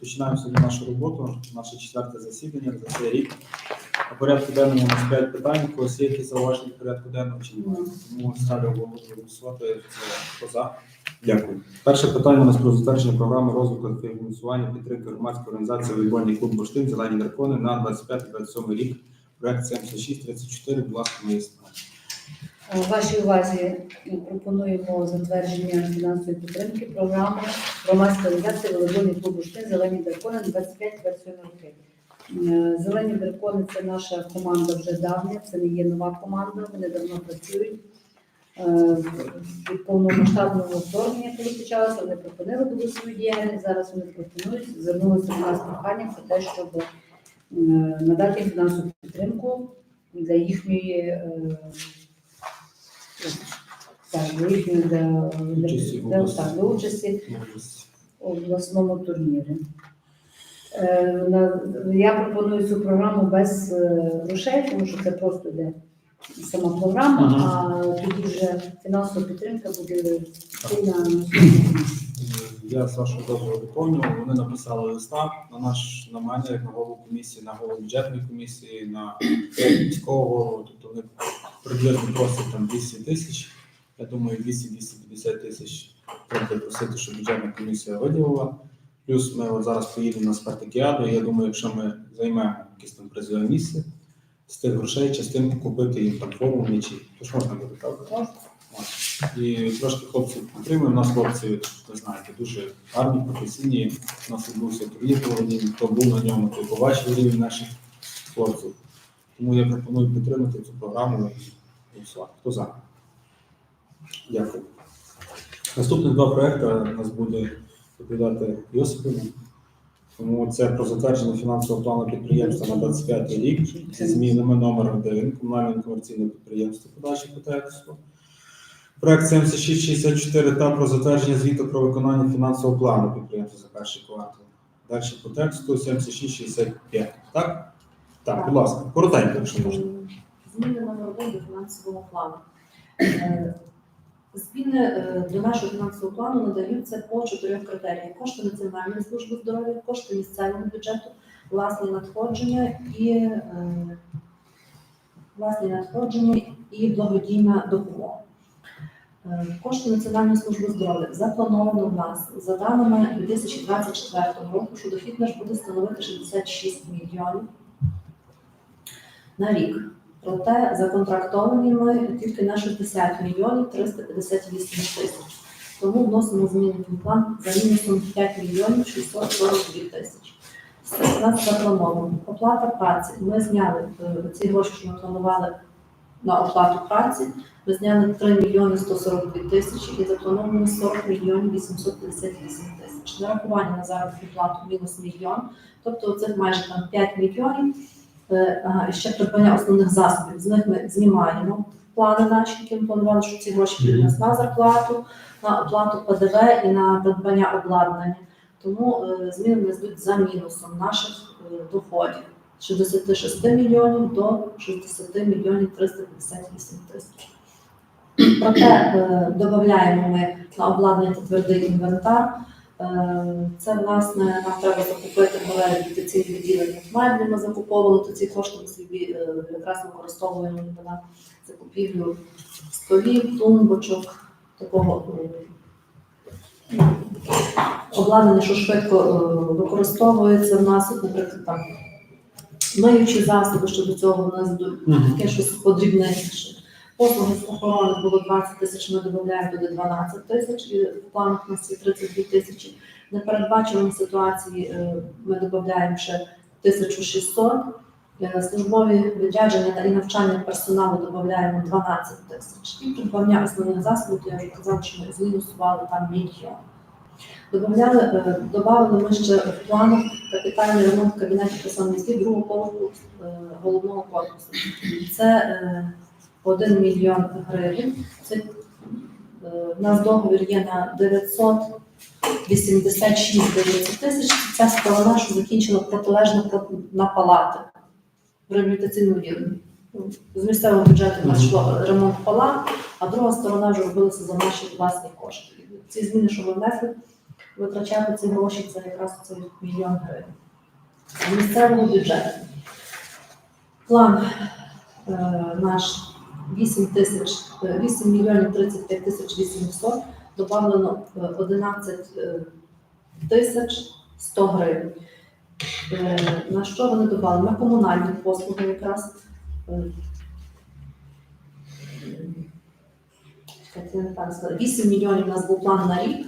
Починаємо сьогодні нашу роботу, наше четверте засідання за цей рік. На порядку денному у нас 5 питань. У когось є якісь зауваження порядку денного чи немає? Тому ставлю голосувати. Це хто за? Дякую. Перше питання у нас про затвердження програми розвитку та фінансування підтримки громадської організації «Волейбольний клуб Бурштин Зелені дракони на 25-27 рік. Проект 7634, будь ласка, мої слова. У вашій увазі пропонуємо затвердження фінансової підтримки програми громадської організації волейбольний клуб Зелені дракони 25-27 роки. Е, Зелені дракони це наша команда вже давня, це не є нова команда, вони давно працюють. Е, Від повномасштабного вторгнення, коли почалося, вони припинили були свою діяльність. Зараз вони пропонують, звернулися до нас з проханням про те, щоб е, надати фінансову підтримку для їхньої е, так, їхньої для, для, для, так, для участі у обласному турнірі. Е, на- Я пропоную цю програму без е, грошей, тому що це просто йде сама програма, а тоді вже фінансова підтримка буде йти на. Я з вашого дозволу доповню. Вони написали листа на наш на мене, як на голову комісії, на голову бюджетної комісії, на міського голову. Тобто вони приблизно просять там 200 тисяч. Я думаю, 200-250 тисяч треба просити, щоб бюджетна комісія виділила. Плюс ми от зараз поїдемо на спартакіаду. І я думаю, якщо ми займемо якесь там призове місце, з тих грошей частинку купити їм там форму м'ячі. То ж можна буде? Можна. І трошки хлопців підтримуємо. У нас хлопці, ви знаєте, дуже гарні, професійні. У нас відбувся турнір хто був на ньому, той побачив рівень наших хлопців. Тому я пропоную підтримати цю програму. Хто за? Дякую. Наступних два проекти нас буде доповідати Йосипівна. Тому це про затвердження фінансового плану підприємства на 25 рік зі змінами номер 1 комунальне комерційне підприємство подачі по тексту. Проект 7664 та про затвердження звіту про виконання фінансового плану підприємства за перший квартал. Далі по тексту 7665. Так? Так, будь ласка, коротенько, якщо можна. Зміни номер один до фінансового плану. Е, Зміни е, до нашого фінансового плану надаються по чотирьох критеріях: кошти Національної служби здоров'я, кошти місцевого бюджету, власні надходження і е, власні надходження і благодійна допомога. Е, Кошти Національної служби здоров'я заплановано в нас за даними 2024 року, що дохід наш буде становити 66 мільйонів на рік. Проте законтрактовані ми тільки на 60 мільйонів 358 тисяч. Тому вносимо зміни в план за мінусом 5 мільйонів 642 тисячі. У нас заплановано. Оплата праці. Ми зняли е, ці гроші, що ми планували на оплату праці. Ми зняли 3 мільйони 142 тисячі і заплановано 40 мільйонів 858 тисяч. Нарахування на заробітну плату мінус мільйон, тобто це майже там 5 мільйонів. Е, ще придбання основних засобів. З них ми знімаємо плани наші, які ми планували, що ці гроші підуть нас на зарплату, на оплату ПДВ і на придбання обладнання. Тому е, зміни нас йдуть за мінусом наших е, доходів. З 66 мільйонів до 60 мільйонів 358 тисяч. Проте додаємо ми на обладнання та твердий інвентар. Е, Це власне нам треба закупити нове реабілітаційне відділення Мальні. Ми закуповували то ці кошти ми собі е, якраз використовуємо на закупівлю столів, тумбочок, такого обладнання, що швидко е, використовується в нас, наприклад, там миючі засоби, що до цього в нас таке щось подрібненьше. Послуги з охорони було 20 тисяч, ми додаємо туди 12 тисяч, і в планах у нас є 32 тисячі. Непередбачувані ситуації е, ми додаємо ще 1600. Е, Службові відрядження та і навчання персоналу додаємо 12 тисяч. І придбання основних засобів, я вже казала, що ми змінусували там мільйон. Добавляли, е, Добавили ми ще в планах капітальний ремонт кабінетів представництві другого поверху е, головного корпусу. Це 1 мільйон гривень. Це е, в нас договір є на 986 900 тисяч. Ця сторона, що закінчила протилежно на палати в реабілітаційному відділі. З місцевого бюджету у нас йшло ремонт палат, а друга сторона вже робилася за наші власні кошти. Ці зміни, що ми внесли, витрачати ці гроші, це якраз цей мільйон гривень. З місцевого бюджету. План е, наш 8 тисяч, е, 8 мільйонів 35 тисяч 800, добавлено е, 11 е, тисяч 100 гривень. Е, На що вони додали? На комунальні послуги якраз. е, 8 мільйонів у нас був план на рік.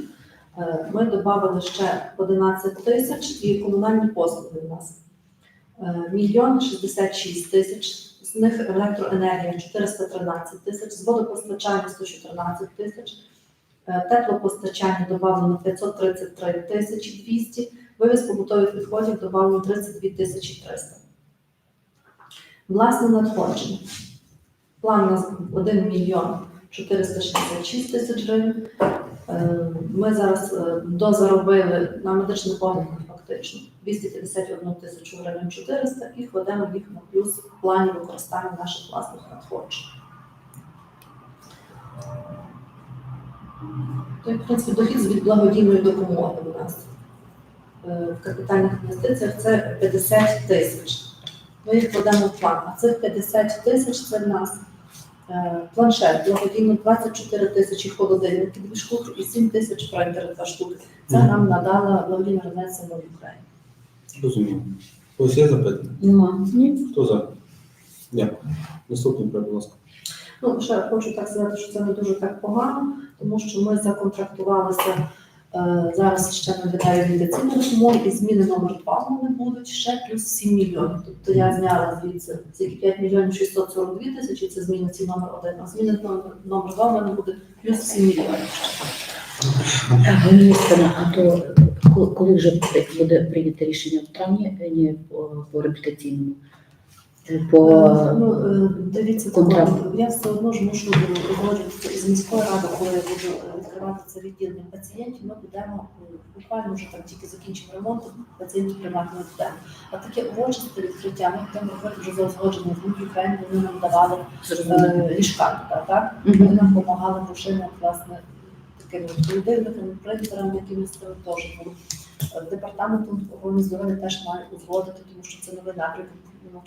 Е, Ми додали ще 11 тисяч і комунальні послуги у нас. Е, Мільйон 66 тисяч, з них електроенергія 413 тисяч, з водопостачання 114 тисяч, е, теплопостачання додано 533 тисячі 200, вивіз побутових відходів додано 32 тисячі 300. Власне надходження. План у нас 1 мільйон 466 тисяч гривень. Е, Ми зараз е, дозаробили на медичних оглядах фактично 251 тисячу гривень 400 і кладемо їх на плюс в плані використання наших власних надходжень. То, в принципі, дохід від благодійної допомоги у нас е, в капітальних інвестиціях це 50 тисяч. Ми їх кладемо в план. А цих 50 тисяч це в нас планшет, благодійно 24 тисячі холодильників, дві штуки і 7 тисяч принтери, два штуки. Це Мгм. нам надала благодійна організація «Нові Україні. Розумію. Ось є запитання? Нема. Ні. Хто за? Дякую. Наступний, будь ласка. Ну, ще хочу так сказати, що це не дуже так погано, тому що ми законтрактувалися е, зараз ще на видаю медицину допомоги і зміни номер 2 вони будуть ще плюс 7 мільйонів. Тобто я зняла звідси ці 5 мільйонів 642 тисячі, це зміни ці номер 1, а зміни номер, номер 2 в мене буде плюс 7 мільйонів. Галина, а то коли- коли вже буде- прийнято рішення в травні е, по, по реабілітаційному? По Ну, е, дивіться, контракту. я все одно ж мушу узгоджуватися із міською радою, коли я буду е, відкривати це відділення пацієнтів, ми будемо е, буквально вже там тільки закінчимо ремонт, пацієнтів приймати не будемо. А таке урочисте відкриття, ми будемо робити вже за узгодження з Муки вони нам давали е, ліжка, туди, так? Вони нам допомагали грошима, власне, такими холодильниками, принтерами, якимись там теж. ну, е, Департаментом охорони здоров'я теж має узгодити, тому що це новий напрямок,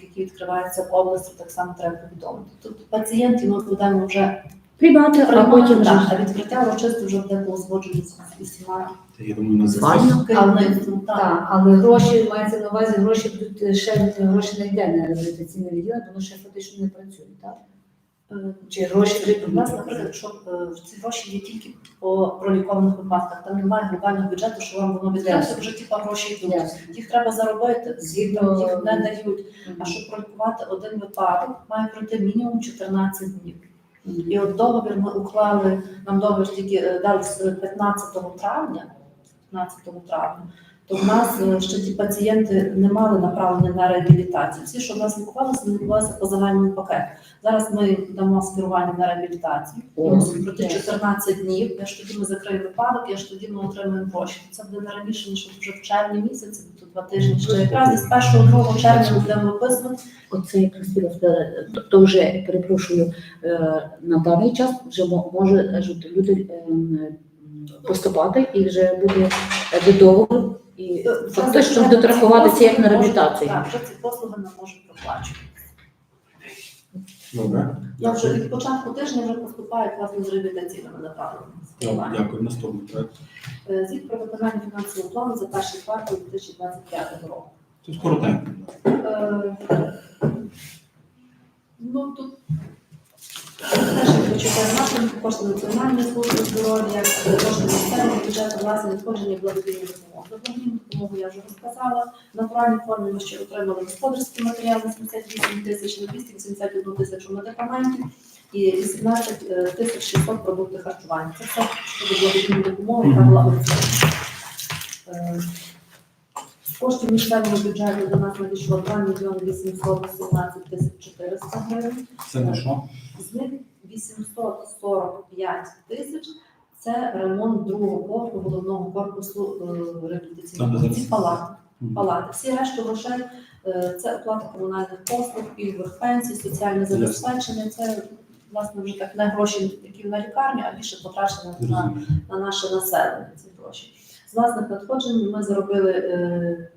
який відкриваються в області, так само треба повідомити. Тобто пацієнтів ми будемо вже Приймати, а потім так, вже а відкриття урочисто вже буде узгоджено з усіма Я думаю, на керівництвом. Так. Але гроші мається на увазі, гроші будуть е, ще гроші не йде на реабілітаційне відділення, тому що фактично не працює, так? Чи гроші У нас, наприклад, якщо е, ці гроші є тільки по пролікованих випадках, там немає глобального бюджету, що вам воно віддається, вже типа гроші йдуть. Їх треба заробити, Згідно- їх не дають. А щоб пролікувати один випадок, має пройти мінімум 14 днів. І от договір ми уклали, нам договір тільки е, дали з 15 травня, 15 травня, то в нас е, ще ті пацієнти не мали направлення на реабілітацію. Всі, що в нас лікувалися, вони лікувалися по загальному пакету. Зараз ми дамо скерування на реабілітацію. Мусить 14 днів. Я ж тоді ми закриємо випадок, я ж тоді ми отримуємо гроші. Це буде не раніше, ніж вже в червні місяці, то два тижні ще якраз з 1-2 червня будемо виписувати. Оце як хотіла сказати, то- вже перепрошую е, на даний час вже мо- може е, люди е, поступати і вже буде е, договору і Е, фактично Вже будуть рахуватися як на можуть- реабілітації. Так, вже ці послуги ми можемо проплачувати. Добре. Ну, вже від початку тижня вже поступають власне з реабілітаційними направленнями. Дякую. Наступний проект. Е, Звіт про виконання фінансового плану за перший квартал 2025 року. Тут коротенько. Е, Ну, тут теж я хочу зазначити кошти Національної служби здоров'я, кошти місцевого бюджету, власне надходження благодійної допомоги. Благодійну допомогу я вже розказала. На натуральній формі ми ще отримали господарські матеріали на 78 тисяч, на 281 тисячу медикаментів і 18 е, тисяч 600 продуктів харчування. Це все щодо благодійної допомоги, яка була оцінена. Коштів місцевого бюджету до нас надійшло 2 мільйони 818 тисяч 400 гривень. Це на що? З них 845 тисяч це ремонт другого поверху головного корпусу е, реабілітаційного ці палати. Палати. Всі решту грошей е, це оплата комунальних послуг, пільгових пенсій, соціальне забезпечення. Це власне вже так не гроші, які на лікарню, а більше потрачено на на наше населення ці гроші. З власних надходжень ми заробили, е,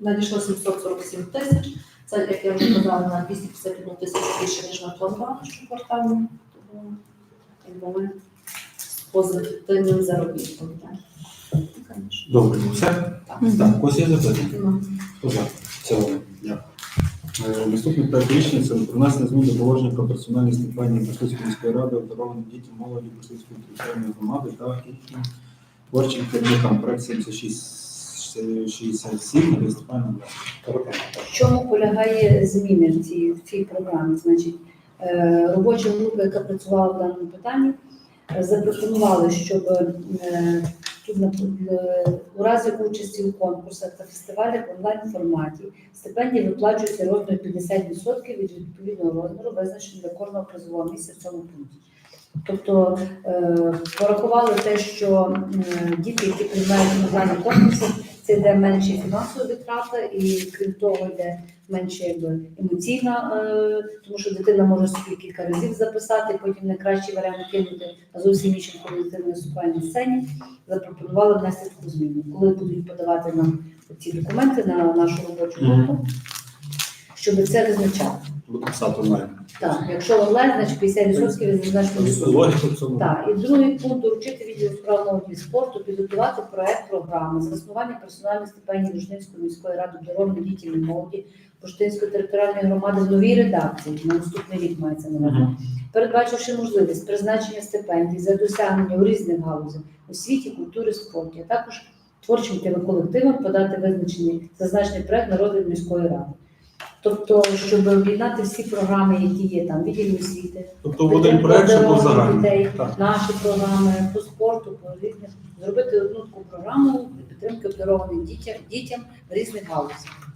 надійшло 747 тисяч. Це, як я вже казала, на 251 тисячу більше, ніж ми планували щоквартально. Тому якби ми з позитивним заробітком. Добре, все? Так, когось є запитання? Дякую. Е, Наступний проект рішення це про внесення змін до положення про персональні стипендії Беркутської міської ради обдарованим дітям молоді Беркутської територіальної громади та їхнім творчим керівникам. Проект 7667 на Степана В чому полягає зміни в цій, в цій програмі? Значить, е, робоча група, яка працювала в даному питанні, е, запропонували, щоб е, тут у разі участі у конкурсах та фестивалях в онлайн форматі стипендії виплачуються розмір 50% від відповідного розміру, визначеного для кожного призового місця в цьому пункті. Тобто е, порахували те, що е, діти, які приймають онлайн конкурси, це йде менші фінансові витрати, і крім того, йде менше якби, емоційна, е, тому що дитина може собі кілька разів записати, потім найкращий варіант кинути на зовсім іншим, коли дитина виступає на сцені. Запропонували внести таку зміну. Коли будуть подавати нам ці документи на нашу робочу групу, щоб це визначати. Писати онлайн. Так, якщо онлайн, значить 50% від в цьому. так, і другий пункт доручити відділу справ молоді спорту підготувати проект програми заснування персональних стипендій Рушницької міської ради дорогим дітям і молоді Буштинської територіальної громади в новій редакції на наступний рік мається на увазі, передбачивши можливість призначення стипендій за досягнення у різних галузях освіті, культури, спорті, а також творчим колективам подати визначений зазначений проект на розгляд міської ради. Тобто, щоб об'єднати всі програми, які є там, відділі освіти, Тобто в один проект, щоб загальний. дітей, Так. наші програми по спорту, по різних, зробити одну таку програму підтримки обдарованим дітям, дітям в різних галузях.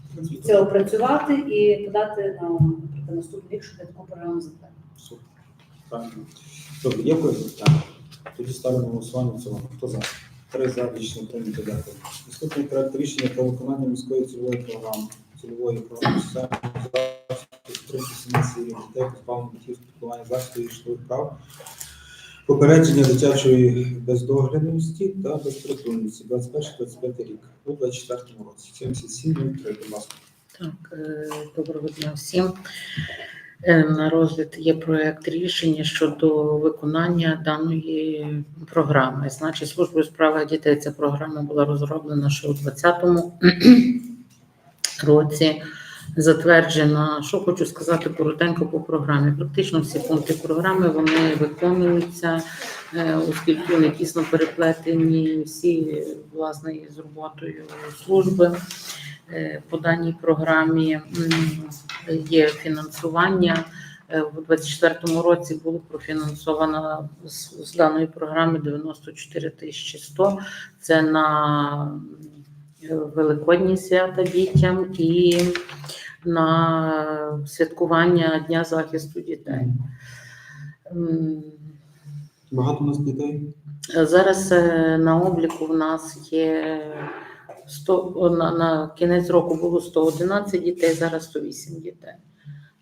Це опрацювати і подати на наприклад, наступний рік, щоб таку програму затвердити. Супер. Правильно. Добре, є якось запитання? Тоді ставимо на голосування в цілому. Хто за? Три за рішення прийнято. Дякую. Наступний проект рішення про виконання міської цільової програми. Цільової захисту підтримки засобів і житлових прав. Попередження дитячої бездоглядності та безпритульності 21-25 рік у 24 році. 7703, будь ласка. Так, е, доброго дня всім. Е, На розгляд є проект рішення щодо виконання даної програми. Значить, службою у справах дітей ця програма була розроблена ще у 2020 році. Затверджена, що хочу сказати коротенько по програмі. Практично всі пункти програми вони виконуються, е, оскільки вони тісно переплетені всі власне із роботою служби. Е, По даній програмі є фінансування. Е, У 2024 році було профінансовано з, з даної програми 94 тисячі 100. Це на великодні свята дітям і на святкування Дня захисту дітей. Багато у нас дітей? Зараз е, на обліку в нас є 100, на, на кінець року було 111 дітей, зараз 108 дітей.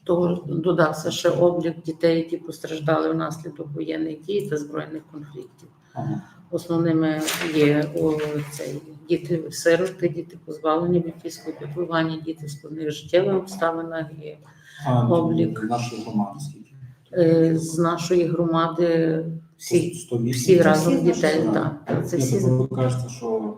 Того додався ще облік дітей, які постраждали внаслідок воєнних дій та збройних конфліктів. Ага. Основними є о, цей, діти сироти, діти позбавлені батьківського піклування, діти в складних життєвих обставинах. І, А, Облік. Нашої громади скільки? е, з нашої громади всі, 108? всі разом дітей. Так, це всі ви кажете, що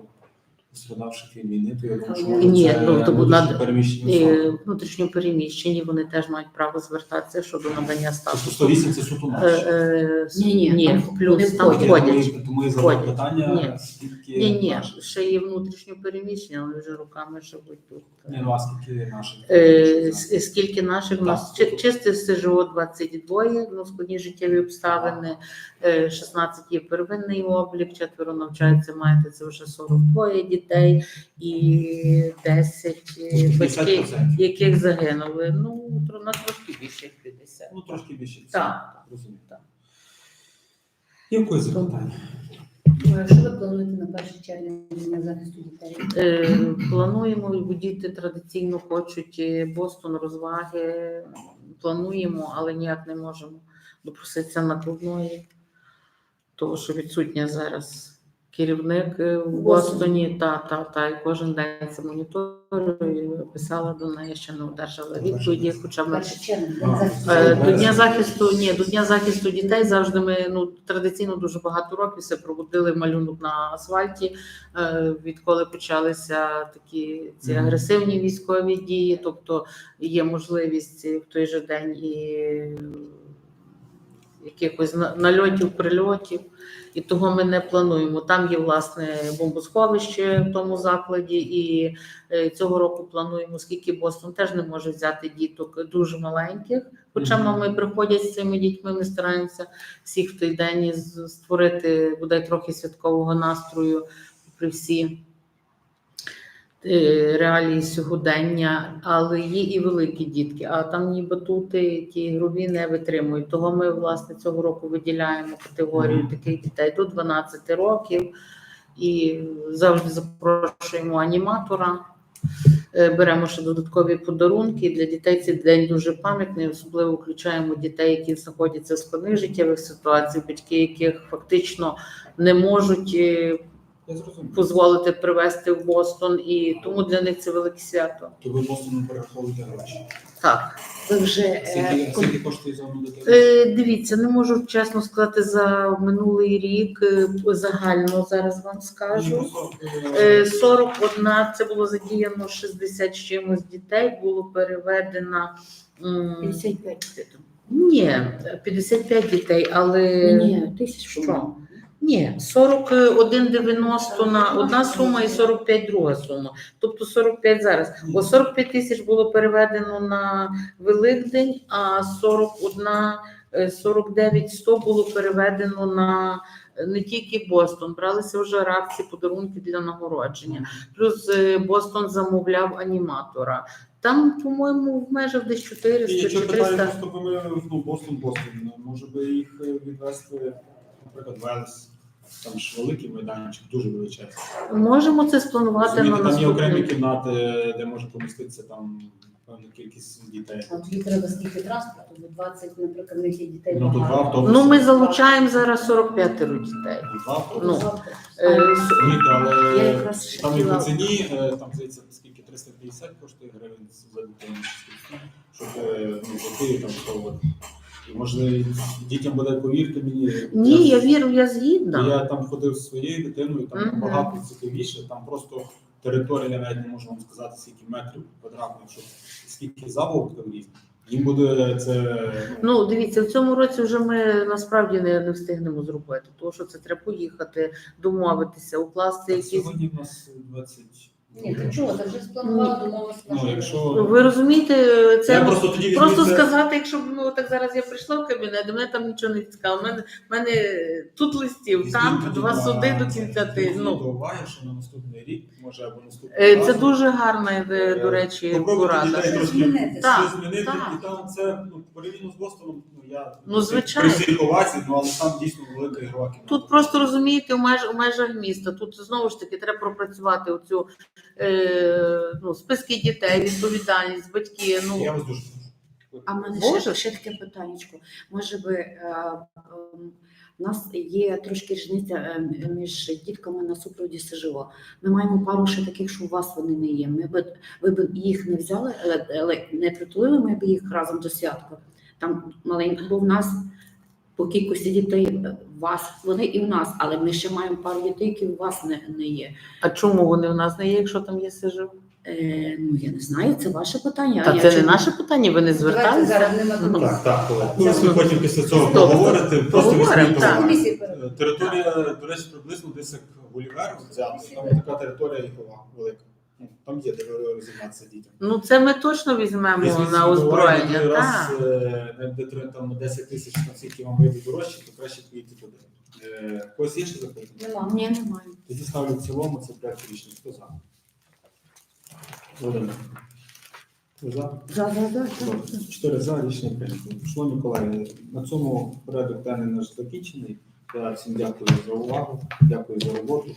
пострадавших від війни, то я думаю, що Ні, це ну, то внутрішньо переміщені особи. внутрішньо переміщені, вони теж мають право звертатися щодо надання Тобто статусу. 108 це суто Е, е, Ні, ні, ні, там плюс вони там входять. входять. Тому, і задав Входять. питання, Ні. скільки Ні, ні, наших. ще є внутрішньо переміщені, але вже руками живуть тут. Ні, ну а скільки наших? Е, с- Скільки наших у нас Так. чи- чисте СЖО 22, ну складні життєві обставини, е, 16 є первинний облік, четверо навчаються, маєте це вже 42 дітей і 10 е, батьків, яких загинули. Ну, тро- на трошки більше як 50. Ну, трошки більше. Так. Розумію. Так. Є якось запитання? Е, Що ви плануєте на 1 червня Дня захисту дітей? Е, Плануємо, бо діти традиційно хочуть е, Бостон розваги. Плануємо, але ніяк не можемо допроситися накладної, тому що відсутня зараз керівник е, в Бостоні, та, та, та, і кожен день це моніторює, писала до неї, ще не одержала відповіді, хоча ми Е. До дня захисту. ні, до дня захисту дітей завжди ми ну традиційно дуже багато років все проводили малюнок на асфальті. е, Відколи почалися такі ці агресивні військові дії, тобто є можливість в той же день і якихось на- нальотів, прильотів, і того ми не плануємо. Там є власне бомбосховище в тому закладі, і е, цього року плануємо, оскільки Бостон теж не може взяти діток дуже маленьких. Хоча мами приходять з цими дітьми, ми стараємося всіх в той день створити бодай трохи святкового настрою при всі реалії сьогодення, але є і великі дітки, а там ні батути, ті ігрові не витримують. Того ми власне цього року виділяємо категорію таких дітей до 12 років і завжди запрошуємо аніматора. Е, Беремо ще додаткові подарунки. Для дітей цей день дуже пам'ятний. Особливо включаємо дітей, які знаходяться в складних життєвих ситуаціях, батьки яких фактично не можуть е, Я зрозумів. дозволити привезти в Бостон, і тому для них це велике свято. То ви Бостону перераховуєте гроші. Так, Ви вже е, Скільки, кон- скільки коштує за одну дитину? е, дивіться, не можу чесно сказати за минулий рік. е, Загально зараз вам скажу. Е, е, 41, це було задіяно 60 з чимось дітей, було переведено. м, 55. Ні, 55 дітей, але Ні, тисяч. Що? Ні, 41,90 на одна сума і 45 друга сума. Тобто 45 зараз. Бо 45 тисяч було переведено на Великдень, а 41, е, 49 100 було переведено на е, не тільки Бостон, бралися вже реакції, подарунки для нагородження. Плюс е, Бостон замовляв аніматора. Там, по-моєму, в межах десь 400 І чи якщо питаю, 300. ми ну, Бостон, Бостон, може би їх е, відвести, наприклад, Велес, там ж великий майданчик, дуже величезний. Можемо це спланувати на там є окремі наступний. кімнати, де може поміститися там певна кількість дітей. А тоді треба скільки транспорту, бо 20, наприклад, в них є дітей Ну, то багато. два автобуси. Ну, ми залучаємо зараз 45 дітей. Два автобуси. Ну. Е, с- Розумієте, Я але якраз там і по хотіла- ціні, е, там здається, скільки 350 коштує гривень за дитину, щоб е, ну, зайти там пробувати. Може дітям буде, повірте мені. Ні, я вірю, я згідна. Я там ходив зі своєю дитиною, там Мгм. набагато цікавіше, там просто територія, я навіть не можу вам сказати, скільки метрів квадратних, що скільки забавок там різних. Їм буде це Ну, дивіться, в цьому році вже ми насправді не, не встигнемо зробити, тому що це треба поїхати, домовитися, укласти якісь. сьогодні в нас 20. Ні, ти чого, ти вже спланувала, домовилася Ну, якщо Ви розумієте, це я просто тоді Просто це- сказати, якщо б ну так зараз я прийшла в кабінет, мене там нічого не цікаво. Мене мене тут листів, там два суди до кінця тижня. Ну уваги, що на наступний рік, може або наступний е, це дуже гарна, е, до речі, порада. трошки змінити. Так, щось змінити, так. і там це ну, порівняно з Бостоном, ну я Ну, звичайно. при всій повазі, ну але там дійсно велика ігрова кімната. Тут просто розумієте в меж у межах міста. Тут знову ж таки треба пропрацювати оцю е, ну, списки дітей, відповідальність, батьки. Ну я вас дуже прошу. А в мене ще, ще таке питаннячко. Може би е, ем, у нас є трошки різниця е, між дітками на супроводі СЖО. Ми маємо пару ще таких, що у вас вони не є. Ми б ви б їх не взяли, але, але не притулили, ми б їх разом до святка. Там маленько, бо в нас по кількості дітей е, у вас вони і в нас, але ми ще маємо пару дітей, які у вас не, не є. а чому вони в нас не є, якщо там є СЖУ? Е, ну я не знаю, це ваше питання. Та Я це не чому- наше питання, ви не Давайте зверталися. зараз нема Ну. Так, так, колеги. Ну, ви потім після цього Добре. поговорите, просто Поговоримо, так. уваги. Комісії перед- Е, Територія, до речі, приблизно десь як Гулівер взяти, там така територія ігрова велика. Ну, Там є де розігнатися дітям. Ну це ми точно візьмемо Візьміть на озброєння. другий Так. раз, е, де треба там 10 тисяч, на скільки вам вийде дорожче, то краще поїдьте туди. Е, Когось є ще запитання? Нема. Ні, немає. Тоді ставлю в цілому, це проект рішення. Хто за? Володимир. Ви за? За, за. Добре. Чотири за рішення прийнято. Шановні колеги, на цьому порядок денний наш закінчений. Я всім дякую за увагу, дякую за роботу.